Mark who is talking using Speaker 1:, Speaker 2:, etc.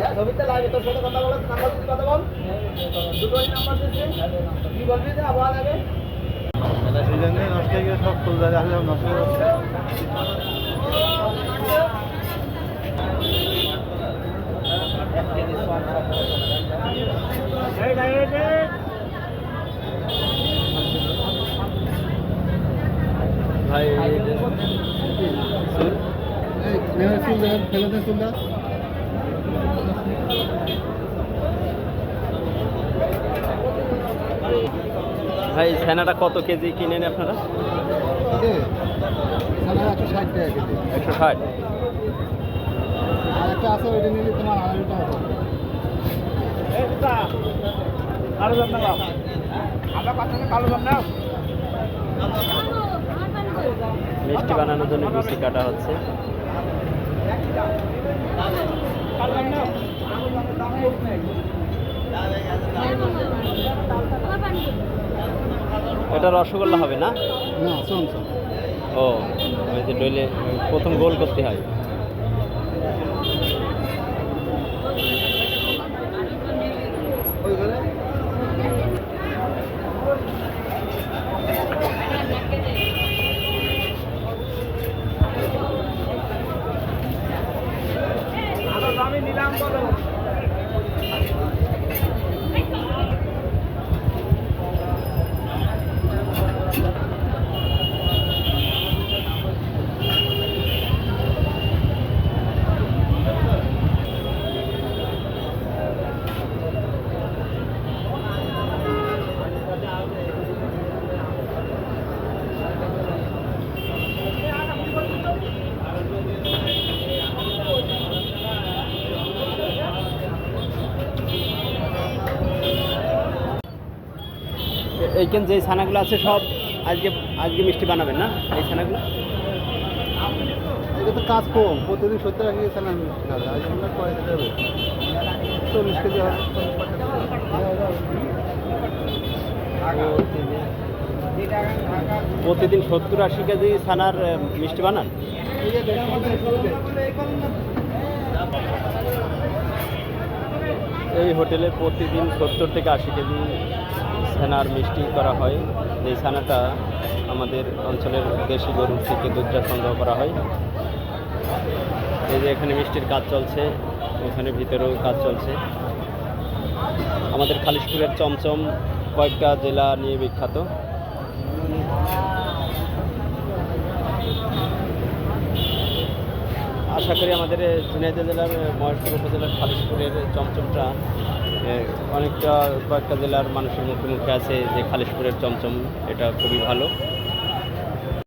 Speaker 1: না
Speaker 2: ছবিতে লাগে তোর সাথে কথা বলো নাম্বার দিতে কথা বল দুটোই নাম্বার দিচ্ছি কি বলবি যে আবহাওয়া লাগে
Speaker 1: সিজন নেই নষ্ট হয়ে গেছে সব ফুল দাঁড়িয়ে আসলে নষ্ট হয়ে যাচ্ছে
Speaker 3: ভাই
Speaker 1: ফুল দেন
Speaker 3: ভাই ছানাটা কত কেজি কিনেন আপনারা?
Speaker 1: একশো ষাট টাকা কেজি।
Speaker 3: একশো ষাট।
Speaker 1: একটা আছে ওইটা নিলে তোমার আড়াই টাকা
Speaker 2: আরও দাম নাও। আমরা পাঁচজনে কালো দাম নাও।
Speaker 3: মিষ্টি বানানোর জন্য লুচি কাটা হচ্ছে
Speaker 2: কালো দাম নাও
Speaker 3: এটা রসগোল্লা হবে না?
Speaker 1: না শোন শোন
Speaker 3: ও ওই যে ডইলে প্রথম গোল করতে হয়।
Speaker 2: নিলাম বলো।
Speaker 3: এইখানে যে ছানাগুলো আছে সব আজকে আজকে মিষ্টি বানাবেন না এই ছানাগুলো?
Speaker 1: এটা তো কাজ কম প্রতিদিন সত্তর আজ আমরা হবে চল্লিশ কেজি হবে
Speaker 3: প্রতিদিন সত্তর আশি কেজি ছানার মিষ্টি বানান? এই হোটেলে প্রতিদিন সত্তর থেকে আশি কেজি ছানার মিষ্টি করা হয়। এই ছানাটা আমাদের অঞ্চলের দেশি গরুর থেকে দুধটা সংগ্রহ করা হয়। এই যে এখানে মিষ্টির কাজ চলছে ওখানে ভিতরেও কাজ চলছে। আমাদের খালিশপুরের চমচম কয়েকটা জেলা নিয়ে বিখ্যাত। আশা করি আমাদের ঝিনাইদহ জেলার মহেশপুর উপজেলার, খালিশপুরের চমচমটা অনেকটা কয়েকটা জেলার মানুষের মুখে মুখে আছে যে খালিশপুরের চমচম, এটা খুবই ভালো।